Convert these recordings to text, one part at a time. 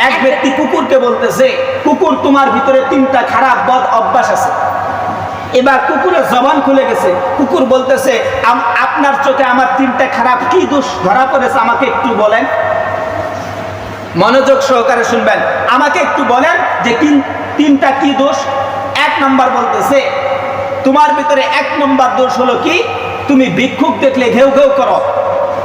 এক ব্যক্তি কুকুরকে বলতেছে, কুকুর তোমার ভিতরে তিনটা খারাপ বদ অভ্যাস আছে। এবার কুকুরের জবান খুলে গেছে। কুকুর বলতেছে আপনার চোখে আমার তিনটা খারাপ কি দোষ? ধরা পড়েছে, আমাকে একটু বলেন। মনোযোগ সহকারে শুনবেন। আমাকে একটু বলেন যে তিন- তিনটা কি দোষ? এক নম্বর বলতেছে, তোমার ভিতরে এক নম্বর দোষ হলো কি? তুমি ভিক্ষুক দেখলে ঘেউ ঘেউ করো।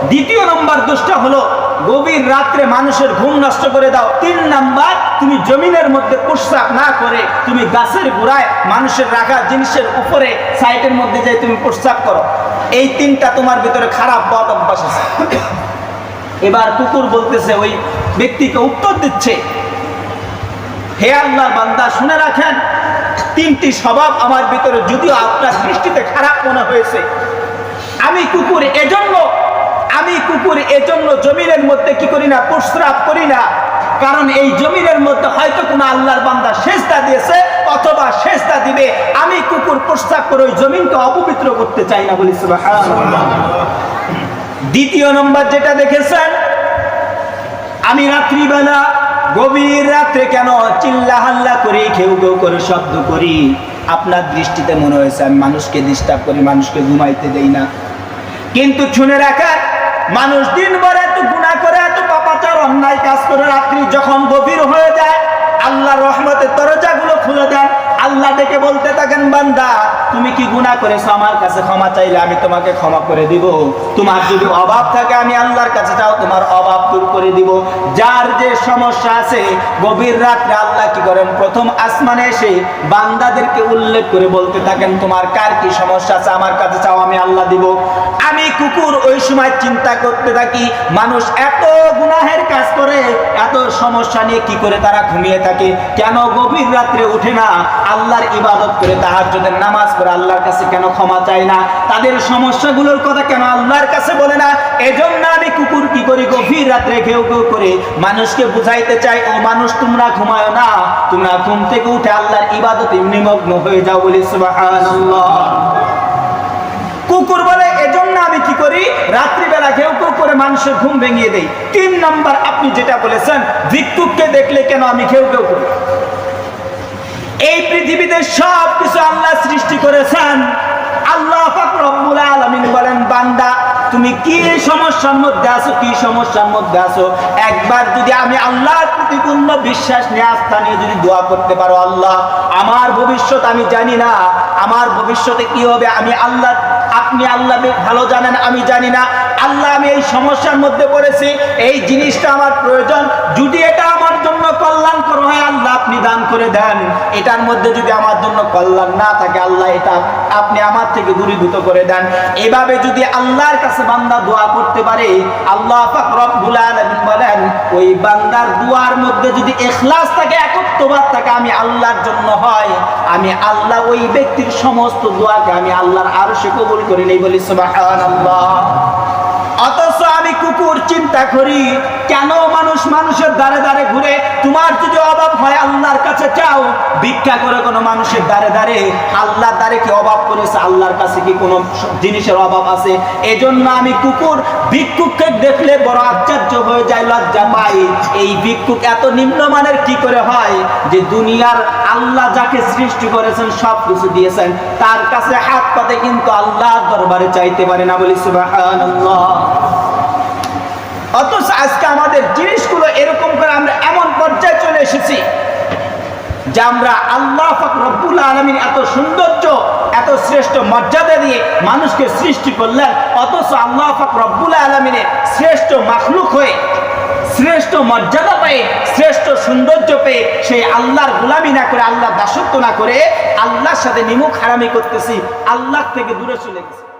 দ্বিতীয় নম্বর দোষটা হলো গভীর রাত্রে মানুষের ঘুম নষ্ট করে দাও। তিন নাম্বার, তুমি জমিনের মধ্যে প্রস্রাব না করে তুমি গাছের গোড়ায় মানুষের রাখা জিনিসের উপরে সাইটের মধ্যে যাই তুমি প্রস্রাব করো। এই তিনটা তোমার ভিতরে খারাপ বদ অভ্যাস আছে। এবার কুকুর বলতেছে, ওই ব্যক্তিকে উত্তর দিচ্ছে, হে আল্লাহ, বান্দা, শুনে রাখেন, তিনটি স্বভাব আমার ভিতরে যদিও আপনার দৃষ্টিতে খারাপ মনে হয়েছে। আমি কুকুর, এজন্য আমি কুকুর, এজন্য জমিনের মধ্যে কি করি না, প্রস্রাব করি না। কারণ এই জমিনের মধ্যে হয়তো কোনো আল্লাহর বান্দা শেষদা দিয়েছে অথবা শেষদা দিবে। আমি কুকুর প্রস্রাব করে ওই জমিনকে অপবিত্র করতে চাই না বলি দ্বিতীয় নম্বর যেটা দেখেছেন, আমি রাত্রিবেলা গভীর রাত্রে কেন চিল্লা হাল্লা করি, ঘেউ ঘেউ করে শব্দ করি? আপনার দৃষ্টিতে মনে হয়েছে, আমি মানুষকে ডিস্টার্ব করি, মানুষকে ঘুমাইতে দেই না। কিন্তু শুনে রাখার মানুষ দিনভর এত গুণা করে, এত পাপাচার, অন্যায় কাজ করে, রাত্রি যখন গভীর হয়ে যায় আল্লাহ রহমতের দরজাগুলো খুলে দেন। আল্লাহ ডেকে বলতে থাকেন, বান্দা, তুমি কি গুনাহ করেছ? আমার কাছে ক্ষমা চাইলে আমি তোমাকে ক্ষমা করে দিব। তোমার যদি অভাব থাকে, আমি আল্লাহর কাছে যাও, তোমার অভাব দূর করে দিব। যার যে সমস্যা আছে, গভীর রাত্রে আল্লাহ কি করেন? প্রথম আসমানে এসে বান্দাদেরকে উল্লেখ করে বলতে থাকেন, তোমার কার কি সমস্যা আছে? আমার কাছে চাও, আমি আল্লাহ দিব। আমি কুকুর ওই সময় চিন্তা করতে থাকি, মানুষ এত গুনাহের কাজ করে, এত সমস্যা নিয়ে কি করে তারা ঘুমিয়ে থাকে? কেন গভীর রাত্রে উঠে না আল্লাহর ইবাদত করে তাহাজ্জুদের নামাজ করে আল্লাহর কাছে কেন ক্ষমা চায় না? তাদের সমস্যাগুলোর কথা কেন আল্লাহর কাছে বলে না? এজন্য আমি কুকুর কি করি? গভীর রাত্রে ঘেউ ঘেউ করে মানুষকে বুঝাইতে চাই, ও মানুষ, তোমরা ঘুমায় না। তোমরা ঘুম থেকে উঠে আল্লাহর ইবাদতে নিমগ্ন হয়ে যাও বলি কুকুর বলে, এজন্য আমি কি করি? রাত্রিবেলা কেউ কেউ করে মানুষের ঘুম ভেঙিয়ে দেই। তিন নম্বর আপনি যেটা বলেছেন, ভিক্ষুককে দেখলে কেন আমি কেউ কেউ করি? এই পৃথিবীতে সব কিছু আল্লাহ সৃষ্টি করেছেন। আল্লাহ রব্বুল আলামিন বলেন, বান্দা, তুমি কি সমস্যার মধ্যে আছো, কি সমস্যার মধ্যে আছো? একবার যদি আমি আল্লাহর প্রতি পূর্ণ বিশ্বাস নিয়ে আস্থা নিয়ে যদি দোয়া করতে পারো, আল্লাহ, আমার ভবিষ্যৎ আমি জানি না, আমার ভবিষ্যতে কি হবে, আমি আল্লাহ, আপনি আল্লাহ ভালো জানেন, আমি জানি না। আল্লাহ, আমি এই সমস্যার মধ্যে পড়েছি, এই জিনিসটা আমার প্রয়োজন। যদি এটা আমার জন্য আপনি দান করে দেন। এটার মধ্যে যদি আমার জন্য কল্যাণ না থাকে, আল্লাহ এটা আপনি আমার থেকে দূরীভূত করে দেন। এভাবে যদি আল্লাহর কাছে বান্দা দোয়া করতে পারে, আল্লাহ বলেন, ওই বান্দার দুয়ার মধ্যে যদি ইখলাস থাকে, একত্ববাদ থাকে, আমি আল্লাহর জন্য হয়, আমি আল্লাহ ওই ব্যক্তির সমস্ত দোয়াকে আমি আল্লাহর আরশে কবুল করে নেই বলি আমি কুকুর চিন্তা করি, কেন মানুষ মানুষের দ্বারে দ্বারে ঘুরে? তোমার যদি অভাব হয় আল্লাহর কাছে, চাও। ভিক্ষা করে কোনো মানুষের দ্বারে দ্বারে, আল্লাহর দ্বারে কি অভাব করেছে? আল্লাহর কাছে কি কোনো জিনিসের অভাব আছে? এজন্য আমি কুকুর, ভিক্ষুককে দেখলে বড় আশ্চর্য হয়ে যায়, লজ্জা পাই। এই ভিক্ষুক এত নিম্নমানের কি করে হয়? যে দুনিয়ার আল্লাহ যাকে সৃষ্টি করেছেন, সব কিছু দিয়েছেন। তার কাছে হাত পাতে কিন্তু আল্লাহর দরবারে চাইতে পারে না বলি, সুবহানাল্লাহ। অথচ আজকে আমাদের জিনিসগুলো এরকম করে আমরা এমন পর্যায়ে চলে এসেছি যে আমরা আল্লাহ রব্বুল আলমীর এত সৌন্দর্য, এত শ্রেষ্ঠ মর্যাদা দিয়ে মানুষকে সৃষ্টি করলেন। অথচ আল্লাহ পাক রব্বুল আলমিনের শ্রেষ্ঠ মাখলুক হয়ে, শ্রেষ্ঠ মর্যাদা পেয়ে, শ্রেষ্ঠ সৌন্দর্য পেয়ে সেই আল্লাহর গুলামি না করে আল্লাহ দাসত্ব না করে আল্লাহর সাথে নিমুখ হারামি করতেছি, আল্লাহ থেকে দূরে চলে গেছি।